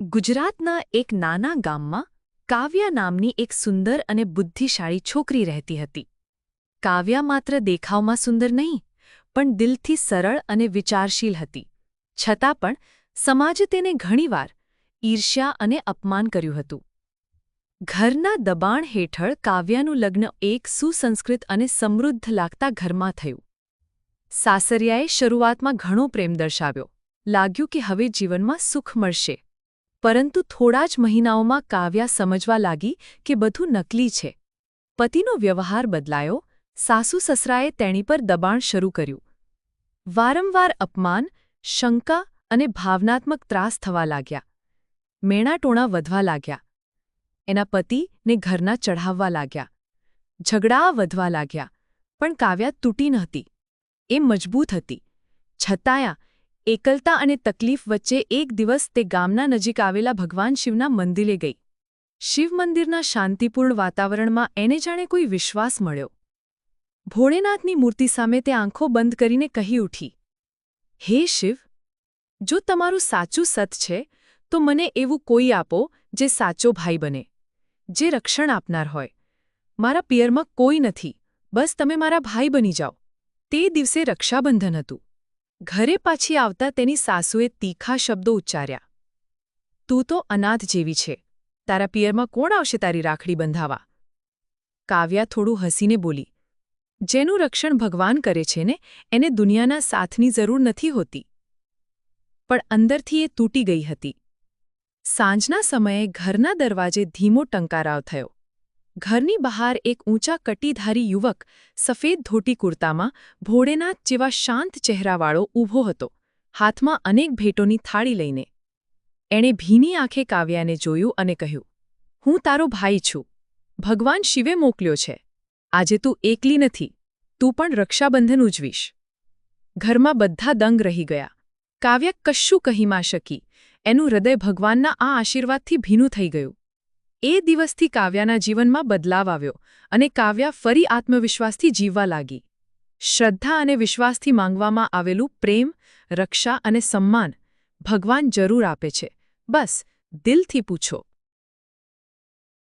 ગુજરાતના એક નાના ગામમાં કાવ્યા નામની એક સુંદર અને બુદ્ધિશાળી છોકરી રહેતી હતી. કાવ્યા માત્ર દેખાવમાં સુંદર નહીં, પણ દિલથી સરળ અને વિચારશીલ હતી. છતાં પણ સમાજે તેને ઘણીવાર ઈર્ષ્યા અને અપમાન કર્યું હતું. ઘરના દબાણ હેઠળ કાવ્યાનું લગ્ન એક સુસંસ્કૃત અને સમૃદ્ધ લાગતા ઘરમાં થયું. સાસરિયાએ શરૂઆતમાં ઘણો પ્રેમ દર્શાવ્યો. લાગ્યું કે હવે જીવનમાં સુખ મળશે. પરંતુ થોડા જ મહિનાઓમાં કાવ્યા સમજવા લાગી કે બધું નકલી છે. પતિનો વ્યવહાર બદલાયો. સાસુ સસરાએ તેણી પર દબાણ શરૂ કર્યું. વારંવાર અપમાન, શંકા અને ભાવનાત્મક ત્રાસ થવા લાગ્યા. મેણાટોણા વધવા લાગ્યા. એના પતિને ઘરના ચઢાવવા લાગ્યા. ઝઘડા વધવા લાગ્યા, પણ કાવ્યા તૂટી નહોતી એ મજબૂત હતી. છતાંય એકલતા અને તકલીફ વચ્ચે એક દિવસ તે ગામના નજીક આવેલા ભગવાન શિવના મંદિરે ગઈ. શિવ મંદિરના શાંતિપૂર્ણ વાતાવરણમાં એને જાણે કોઈ વિશ્વાસ મળ્યો. ભોળેનાથની મૂર્તિ સામે તે આંખો બંધ કરીને કહી ઉઠી, હે શિવ, જો તમારું સાચું સત છે, તો મને એવું કોઈ આપો જે સાચો ભાઈ બને, જે રક્ષણ આપનાર હોય. મારા પિયરમાં કોઈ નથી, બસ તમે મારા ભાઈ બની જાઓ. તે દિવસે રક્ષાબંધન હતું. ઘરે પાછી આવતા તેની સાસુએ તીખા શબ્દો ઉચ્ચાર્યા. તું તો અનાથ જેવી છે. તારા પિયરમાં કોણ આવશે તારી રાખડી બંધાવા? કાવ્યા થોડું હસીને બોલી, જેનું રક્ષણ ભગવાન કરે છે ને, એને દુનિયાના સાથની જરૂર નથી હોતી. પણ અંદરથી એ તૂટી ગઈ હતી. સાંજના સમયે ઘરના દરવાજે ધીમો ટંકારાવ થયો. ઘરની બહાર એક ઊંચા કટીધારી યુવક સફેદ ધોટી કુર્તામાં ભોળેનાથ જેવા શાંત ચહેરાવાળો ઊભો હતો. હાથમાં અનેક ભેટોની થાળી લઈને. એણે ભીની આંખે કાવ્યાને જોયું અને કહ્યું, હું તારો ભાઈ છું. ભગવાન શિવે મોકલ્યો છે. આજે તું એકલી નથી. તું પણ રક્ષાબંધન ઉજવીશ. ઘરમાં બધા દંગ રહી ગયા. કાવ્યા કશું કહીમાં શકી. એનું હૃદય ભગવાનના આ આશીર્વાદથી ભીનું થઈ ગયું. એ દિવસથી કાવ્યાના જીવનમાં બદલાવ આવ્યો અને કાવ્યા ફરી આત્મવિશ્વાસથી જીવવા લાગી. શ્રદ્ધા અને વિશ્વાસથી માંગવામાં આવેલું પ્રેમ, રક્ષા અને સન્માન ભગવાન જરૂર આપે છે. બસ, દિલથી પૂછો.